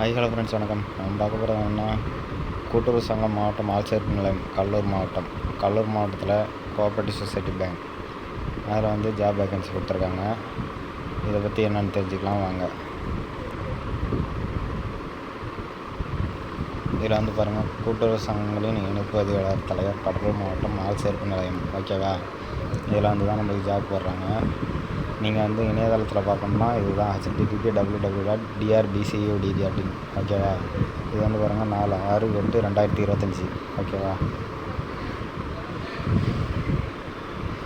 High hello friends வணக்கம். நம்ம பார்க்க போகிறது என்ன கூட்டுறவு சங்கம் மாவட்டம் ஆல்சேர்ப்பு நிலையம் கடலூர் மாவட்டம். கடலூர் மாவட்டத்தில் கோஆப்ரேட்டிவ் சொசைட்டி பேங்க் அதில் வந்து ஜாப் வேகன்சி கொடுத்துருக்காங்க. இதை பற்றி என்னென்னு தெரிஞ்சுக்கலாம் வாங்க. இதில் வந்து பாருங்கள் கூட்டுறவு சங்கங்களின் இணைப்பு அதிகார தலைவர் கடலூர் மாவட்டம் ஆள் சேர்ப்பு நிலையம் ஓகேவா இதில் வந்து தான் நம்மளுக்கு ஜாப் போடுறாங்க. நீங்கள் வந்து இணையதளத்தில் பார்க்கணும்னா இதுதான். HTTP W W dot TRBCUTT அப்படின்னு ஓகேவா இது வந்து பாருங்கள் நாலு ஆறு எட்டு ரெண்டாயிரத்தி இருபத்தஞ்சி. ஓகேவா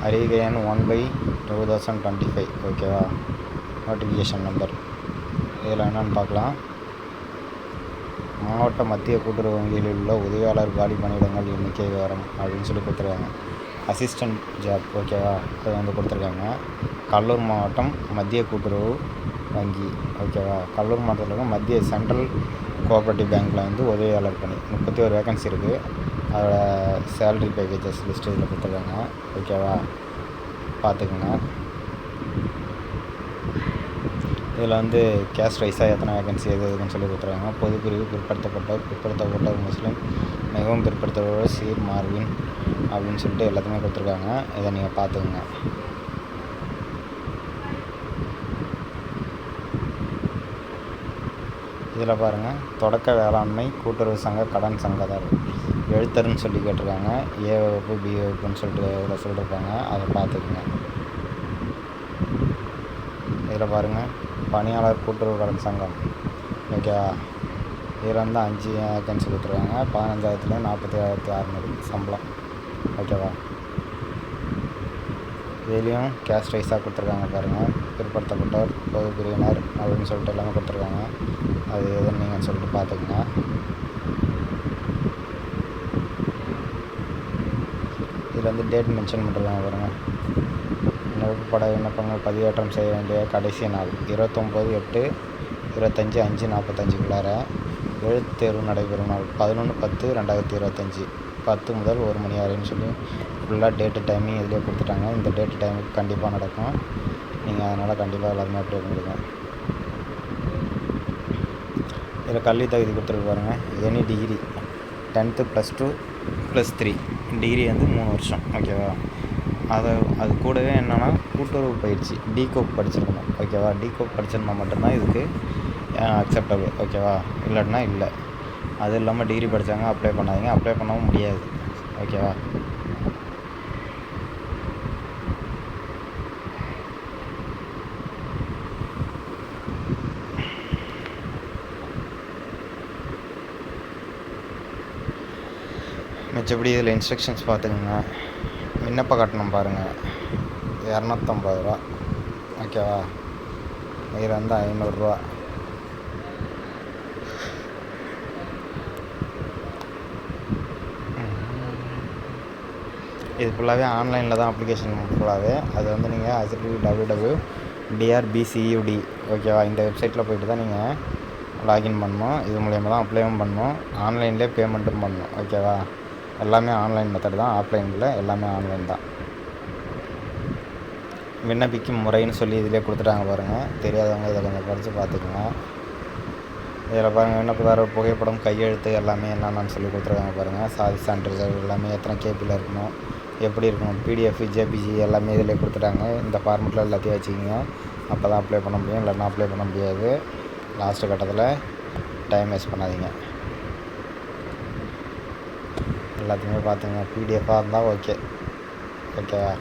அறிக்கை one by two thousand twenty five ஓகேவா நோட்டிஃபிகேஷன் நம்பர் இதில் என்னென்னு பார்க்கலாம். மாவட்ட மத்திய கூட்டுறவு வங்கிகளில் உள்ள உதவியாளர் காலி பணியிடங்கள் எண்ணிக்கை விவரம் அப்படின்னு சொல்லி கொடுத்துருவாங்க அசிஸ்டன்ட் ஜாப் ஓகேவா? அது வந்து கொடுத்துருக்காங்க. கடலூர் மாவட்டம் மத்திய கூட்டுறவு வங்கி ஓகேவா? கடலூர் மாவட்டத்தில் இருக்க மத்திய சென்ட்ரல் கோஆப்ரேட்டிவ் பேங்க்கில் வந்து உதவியாளர் பணி முப்பத்தி ஒரு வேகன்சி இருக்குது அதோட சேலரி பேக்கேஜஸ் லிஸ்ட் இதில் கொடுத்துருக்காங்க. ஓகேவா? பார்த்துக்குங்க. இதில் வந்து கேஷ் ரைஸாக எத்தனை வேகன்சி எது எதுன்னு சொல்லி கொடுத்துருக்காங்க. பொதுப்பிரிவு பிற்படுத்தப்பட்டோர் பிற்படுத்தப்பட்டோர் முஸ்லீம் மிகவும் பிற்படுத்தப்பட்டோர் சீர் மார்வின் அப்படின்னு சொல்லிட்டு எல்லாத்தையுமே கொடுத்துருக்காங்க. இதை நீங்கள் பார்த்துக்குங்க. இதில் பாருங்கள் தொடக்க வேளாண்மை கூட்டுறவு சங்க கடன் சங்கதார் எழுத்தர்னு சொல்லி கேட்டிருக்காங்க. ஏ வகுப்பு பி வகுப்புன்னு சொல்லிட்டு இதில் சொல்லியிருப்பாங்க அதை பார்த்துக்குங்க. இதில் பாருங்கள் பணியாளர் கூட்டுறவு கடன் சங்கம். ஓகேவா இதில் வந்து அஞ்சு வேகன்சி கொடுத்துருக்காங்க. பதினஞ்சாயிரத்துலேருந்து நாற்பத்தி ஏழாயிரத்தி அறநூறு சம்பளம். ஓகேவா? இதுலேயும் கேஸ்ட் வைஸாக கொடுத்துருக்காங்க பாருங்கள் பிற்படுத்தப்பட்டோர் பொது பிரிவினர் அப்படின்னு சொல்லிட்டு எல்லாமே கொடுத்துருக்காங்க. அது எதுன்னு நீங்கள் சொல்லிட்டு பார்த்துக்குங்க இதில் வந்து டேட் மென்ஷன் பண்ணிருக்காங்க பாருங்கள் விண்ணப்பப்பட விண்ணப்பங்கள் பதிவேற்றம் செய்ய வேண்டிய கடைசி நாள் இருபத்தொம்போது எட்டு இருபத்தஞ்சி அஞ்சு நாற்பத்தஞ்சுக்குள்ளார எழுத்தேர்வு நடைபெறும் நாள் பதினொன்று பத்து ரெண்டாயிரத்தி இருபத்தஞ்சி. பத்து முதல் ஒரு மணி வரைன்னு சொல்லி ஃபுல்லாக டேட்டு டைமிங் இதிலே கொடுத்துட்டாங்க. இந்த டேட்டு டைமுக்கு கண்டிப்பாக நடக்கும். நீங்கள் அதனால் கண்டிப்பாக எல்லாருமே அப்ளை பண்ணிடுங்க இதில் கல்வி தகுதி கொடுத்துருக்கு பாருங்கள் any degree tenth plus two plus three degree வந்து மூணு வருஷம் ஓகேவா அதை அது கூடவே என்னென்னா கூட்டுறவு பயிற்சி டிகோப் படிச்சிருக்கணும் ஓகேவா டிகோப் படிச்சிருந்தா மட்டும்தான் இதுக்கு அக்செப்டபுள் ஓகேவா இல்லாட்டினா இல்லை. அது இல்லாமல் டிகிரி படித்தாங்க அப்ளை பண்ணாதீங்க. அப்ளை பண்ணவும் முடியாது. ஓகேவா மிச்சப்படி இதில் இன்ஸ்ட்ரக்ஷன்ஸ் பார்த்துக்கோங்க விண்ணப்ப கட்டணம் பாருங்கள் இரநூத்தம்பது ரூபா. ஓகேவா இது வந்து ஐநூறுரூவா இது ஃபுல்லாகவே ஆன்லைனில் தான் அப்ளிகேஷன் ஃபுல்லாகவே அது வந்து நீங்கள் ஹெச்டிவி டபிள்யூ டபிள்யூ டிஆர்பிசியூடி ஓகேவா இந்த வெப்சைட்டில் போய்ட்டு தான் நீங்கள் லாகின் பண்ணணும். இது மூலயமா தான் அப்ளைவும் பண்ணணும். ஆன்லைன்லேயே பேமெண்ட்டும் பண்ணணும். ஓகேவா எல்லாமே ஆன்லைன் மெத்தட் தான். ஆஃப்லைனில் எல்லாமே ஆன்லைன் தான். விண்ணப்பிக்கும் முறைன்னு சொல்லி இதிலே கொடுத்துட்டாங்க பாருங்கள் தெரியாதவங்க இதை கொஞ்சம் படித்து பார்த்துக்குங்க. இதில் பாருங்கள் விண்ணப்பதாரர் புகைப்படம் கையெழுத்து எல்லாமே என்னென்னு சொல்லி கொடுத்துருக்காங்க பாருங்கள் சாதி சான்றிதழ் எல்லாமே எத்தனை கேபியில் இருக்கணும்? எப்படி இருக்கும் பிடிஎஃப் ஜேபிஜி எல்லாமே இதில் கொடுத்துட்டாங்க. இந்த ஃபார்மெட்டில் எல்லாத்தையும் வச்சுக்கிங்க. அப்போ தான் அப்ளை பண்ண முடியும். இல்லைன்னா அப்ளை பண்ண முடியாது. லாஸ்ட்டு கட்டத்தில் டைம் வேஸ்ட் பண்ணாதீங்க. எல்லாத்தையுமே பார்த்துங்க. பிடிஎஃபாக இருந்தால் ஓகே ஓகேவா